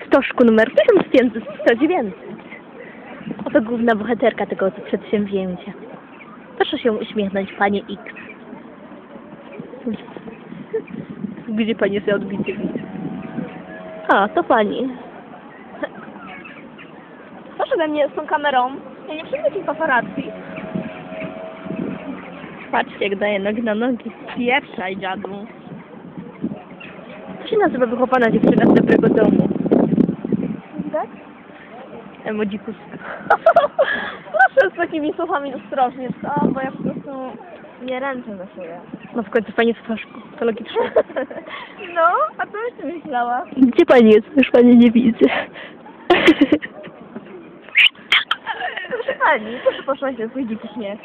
na stożku numer 1109. Oto główna bohaterka tego przedsięwzięcia. Proszę się uśmiechnąć, panie X. Gdzie pani sobie odbicie widzi? A, to pani. Proszę we mnie z tą kamerą. Ja nie przyjmuję tej paparazzi. Patrzcie, jak daje nogi na nogi. Pieprzaj, dziadu. To się nazywa wychowana dziewczyna z dobrego domu. Emodzikus. Proszę z takimi słowami ostrożnie, co? Bo ja po prostu nie ręczę za siebie. No w końcu pani w twarzku. To logiczne. No, a co byś ty myślała? Gdzie pani jest? Już pani nie widzę. Proszę pani, proszę posłuchać na swój dziki śmiech.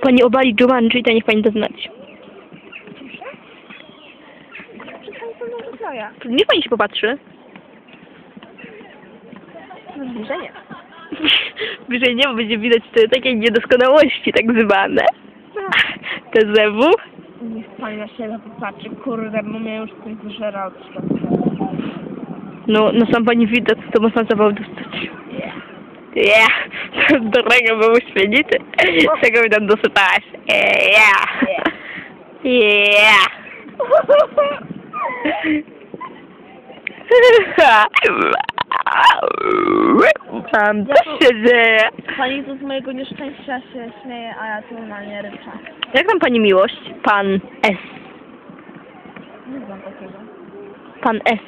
Pani obali Giovanni, to niech pani to znać. Przed pani są mną. Niech pani się popatrzy. No zbliżenie. Bliżej nie, bo będzie widać te takie niedoskonałości tak zwane. KZW. Niech pani na siebie popatrzy, kurde, bo mnie już ktoś wyżera od. No, no sam pani widać, to można zawał dostać. Yeah. Dobrego był święty. Czego mi tam dosypałaś? Yeah. Yeah. Tam co się dzieje? Pani tu z mojego nieszczęścia się śmieje, a ja tu normalnie ryczę. Jak tam pani miłość? Pan S. Nie znam takiego. Pan S.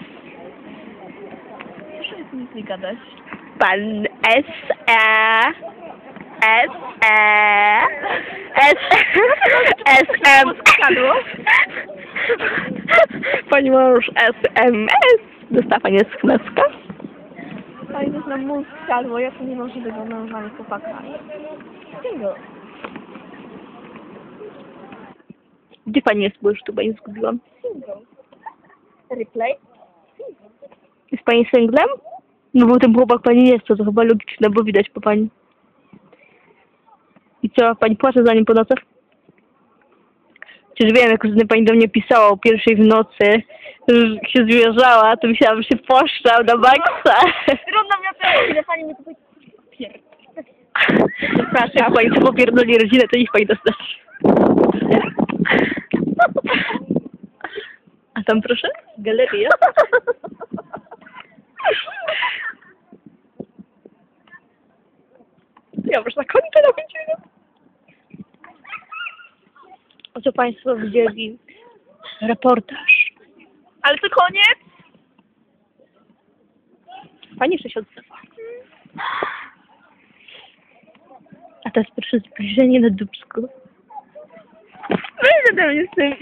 Proszę nic nie gadać. Pan S. E. S. E. S. S. M. Pani mąż S. M. S. Dostała pani SMS-ka? Pani to na mózg skadło, ja tu nie mam żadnego męża chłopaka. Single. Gdzie pani jest, bo już tu pani zgubiłam. Single. Replay? Jest pani singlem? No bo ten chłopak pani jest, to, to chyba logiczne, bo widać po pani. I co, pani płacze za nim po nocach? Przecież wiem, jak pani do mnie pisała o pierwszej w nocy, się zwierzała, to myślałam, że się poszczał na maksa. Trudno mi opowiedzieć, że pani mi tu pier... Przepraszam, jak pani to popierdoli rodzinę, to niech pani to znać. A tam proszę? Galeria. Ja już na końcu. A co Państwo widzieli? Reportaż. Ale to koniec? Pani jeszcze się odzywa. A teraz proszę zbliżenie na dubsku. Weź ode mnie z tym.